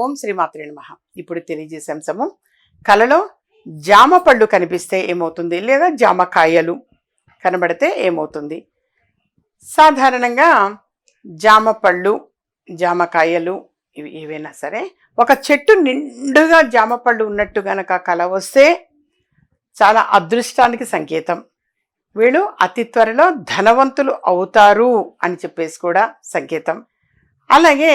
ఓం శ్రీమాత్రే నమ. ఇప్పుడు తెలియజేసే అంశము కలలో జామ పళ్ళు కనిపిస్తే ఏమవుతుంది? లేదా జామకాయలు కనబడితే ఏమవుతుంది? సాధారణంగా జామ పళ్ళు జామకాయలు ఇవి ఏవైనా సరే ఒక చెట్టు నిండుగా జామ పళ్ళు ఉన్నట్టు గనక కల వస్తే చాలా అదృష్టానికి సంకేతం. వీళ్ళు అతి త్వరలో ధనవంతులు అవుతారు అని చెప్పేసి కూడా సంకేతం. అలాగే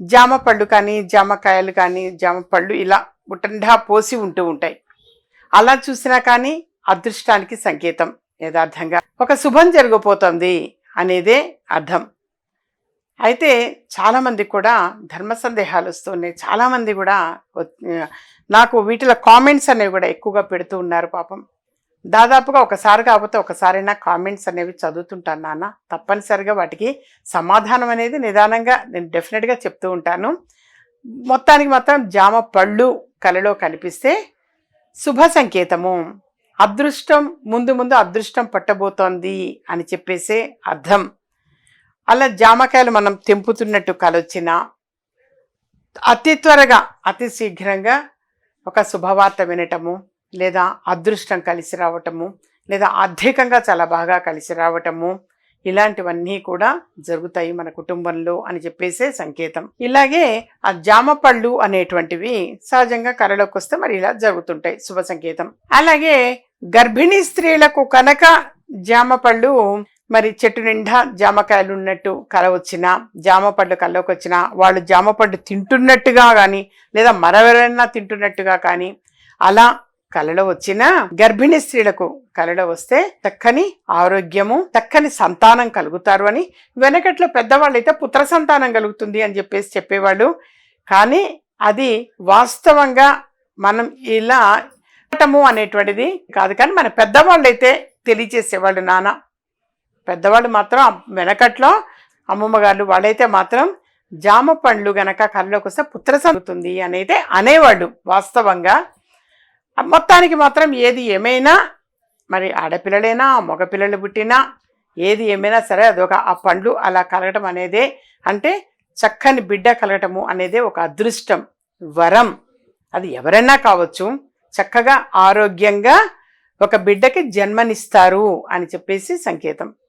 జామ పళ్ళు కానీ జామకాయలు కానీ జామ పళ్ళు ఇలా బుట్టండా పోసి ఉంటూ ఉంటాయి. అలా చూసినా కానీ అదృష్టానికి సంకేతం యథార్థంగా. ఒక శుభం జరగబోతోంది అనేదే అర్థం. అయితే చాలామంది కూడా ధర్మ సందేహాలు వస్తున్నాయి. చాలామంది కూడా నాకు వీటిలో కామెంట్స్ అనేవి కూడా ఎక్కువగా పెడుతూ ఉన్నారు పాపం. దాదాపుగా ఒకసారి కాకపోతే ఒకసారైనా కామెంట్స్ అనేవి చదువుతుంటాను నాన్న. తప్పనిసరిగా వాటికి సమాధానం అనేది నిదానంగా నేను డెఫినెట్గా చెప్తూ ఉంటాను. మొత్తానికి మాత్రం జామ పళ్ళు కలలో కనిపిస్తే శుభ సంకేతము. అదృష్టం ముందు ముందు అదృష్టం పట్టబోతోంది అని చెప్పేసే అర్థం. అలా జామకాయలు మనం తెంపుతున్నట్టు కలొచ్చినా అతి త్వరగా అతి శీఘ్రంగా ఒక శుభవార్త వినటము లేదా అదృష్టం కలిసి రావటము లేదా ఆర్థికంగా చాలా బాగా కలిసి రావటము ఇలాంటివన్నీ కూడా జరుగుతాయి మన కుటుంబంలో అని చెప్పేసే సంకేతం. ఇలాగే ఆ జామ పళ్ళు అనేటువంటివి సహజంగా కరలోకి వస్తే మరి ఇలా జరుగుతుంటాయి శుభ సంకేతం. అలాగే గర్భిణీ స్త్రీలకు కనుక జామ పళ్ళు మరి చెట్టు నిండా జామకాయలు ఉన్నట్టు కల వచ్చినా జామ పళ్ళు కల్లోకి వచ్చినా వాళ్ళు జామ పళ్ళు తింటున్నట్టుగా కానీ లేదా మరెవరైనా తింటున్నట్టుగా కానీ అలా కలలో వచ్చిన గర్భిణీ స్త్రీలకు కలలో వస్తే చక్కని ఆరోగ్యము చక్కని సంతానం కలుగుతారు అని వెనకట్లో పెద్దవాళ్ళు అయితే పుత్ర సంతానం కలుగుతుంది అని చెప్పేసి చెప్పేవాళ్ళు. కానీ అది వాస్తవంగా మనం ఇలా ఉండటము అనేటువంటిది కాదు. కానీ మన పెద్దవాళ్ళు అయితే తెలియచేసేవాళ్ళు నాన్న. పెద్దవాళ్ళు మాత్రం వెనకట్లో అమ్మమ్మ గారు వాళ్ళైతే మాత్రం జామ పండ్లు గనక కళ్ళలోకి వస్తే పుత్ర సంగుతుంది అనేది అనేవాళ్ళు వాస్తవంగా. మొత్తానికి మాత్రం ఏది ఏమైనా మరి ఆడపిల్లలైనా మగపిల్లలు పుట్టినా ఏది ఏమైనా సరే అదొక ఆ పండ్లు అలా కలగటం అనేదే అంటే చక్కని బిడ్డ కలగటము అనేదే ఒక అదృష్టం. వరం. అది ఎవరైనా కావచ్చు చక్కగా ఆరోగ్యంగా ఒక బిడ్డకి జన్మనిస్తారు అని చెప్పేసి సంకేతం.